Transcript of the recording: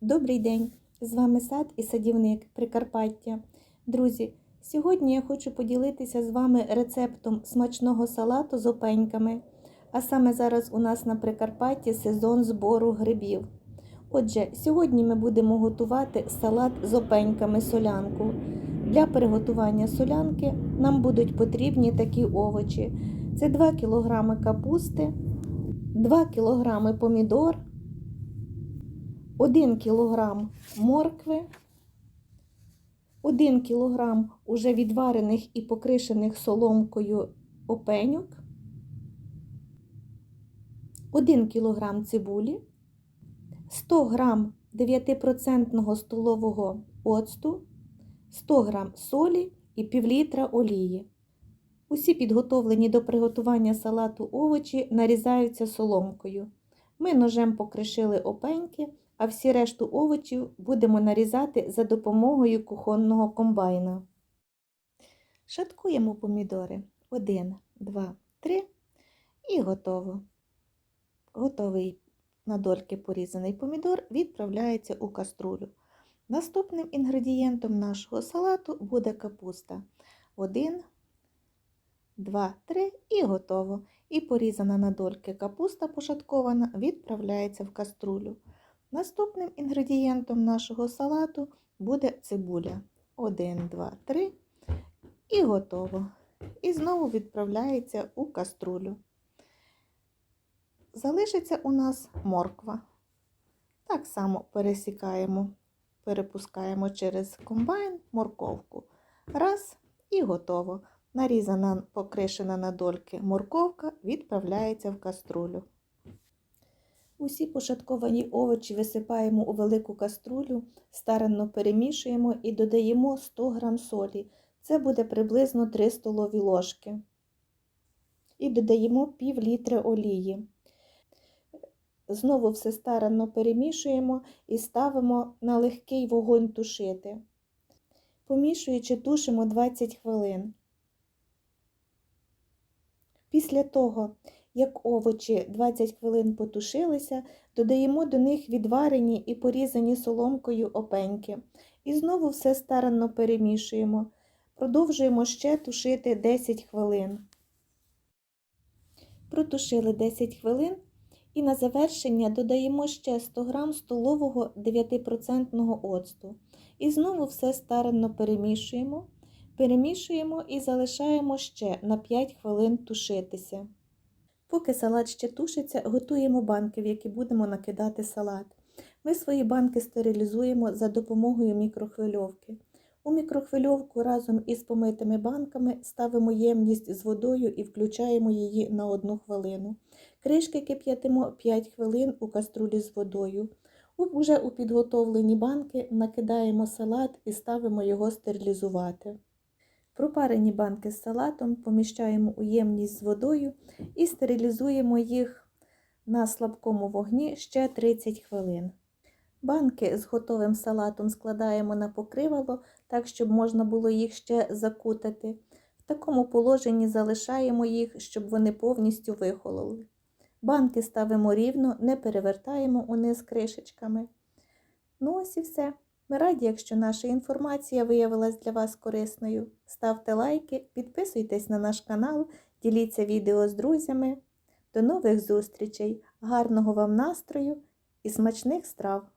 Добрий день! З вами сад і садівник Прикарпаття. Друзі, сьогодні я хочу поділитися з вами рецептом смачного салату з опеньками. А саме зараз у нас на Прикарпатті сезон збору грибів. Отже, сьогодні ми будемо готувати салат з опеньками солянку. Для приготування солянки нам будуть потрібні такі овочі: це 2 кг капусти, 2 кг помідор. 1 кг моркви, 1 кг уже відварених і покришених соломкою опеньок, 1 кг цибулі, 100 г 9% столового оцту, 100 г солі і пів літра олії. Усі підготовлені до приготування салату овочі нарізаються соломкою. Ми ножем покришили опеньки а всі решту овочів будемо нарізати за допомогою кухонного комбайна. Шаткуємо помідори 1, 2, 3 і готово. Готовий на дольки порізаний помідор відправляється у каструлю. Наступним інгредієнтом нашого салату буде капуста. 1, 2, 3 і готово. І порізана на дольки капуста пошаткована відправляється в каструлю. Наступним інгредієнтом нашого салату буде цибуля. 1, 2, 3 і готово. І знову відправляється у каструлю. Залишиться у нас морква. Так само пересікаємо, перепускаємо через комбайн морковку. Раз і готово. Нарізана, покришена на дольки морковка відправляється в каструлю. Усі пошатковані овочі висипаємо у велику каструлю, старанно перемішуємо і додаємо 100 г солі. Це буде приблизно 3 столові ложки. І додаємо пів літра олії. Знову все старанно перемішуємо і ставимо на легкий вогонь тушити. Помішуючи, тушимо 20 хвилин. Після того, як овочі 20 хвилин потушилися, додаємо до них відварені і порізані соломкою опеньки. І знову все старанно перемішуємо. Продовжуємо ще тушити 10 хвилин. Протушили 10 хвилин і на завершення додаємо ще 100 г столового 9% оцту. І знову все старанно перемішуємо. Перемішуємо і залишаємо ще на 5 хвилин тушитися. Поки салат ще тушиться, готуємо банки, в які будемо накидати салат. Ми свої банки стерилізуємо за допомогою мікрохвильовки. У мікрохвильовку разом із помитими банками ставимо ємність з водою і включаємо її на 1 хвилину. Кришки кип'ятимо 5 хвилин у каструлі з водою. Уже у підготовлені банки накидаємо салат і ставимо його стерилізувати. Пропарені банки з салатом поміщаємо у ємність з водою і стерилізуємо їх на слабкому вогні ще 30 хвилин. Банки з готовим салатом складаємо на покривало, так, щоб можна було їх ще закутати. В такому положенні залишаємо їх, щоб вони повністю вихололи. Банки ставимо рівно, не перевертаємо униз кришечками. Ну ось і все. Ми раді, якщо наша інформація виявилась для вас корисною. Ставте лайки, підписуйтесь на наш канал, діліться відео з друзями. До нових зустрічей, гарного вам настрою і смачних страв!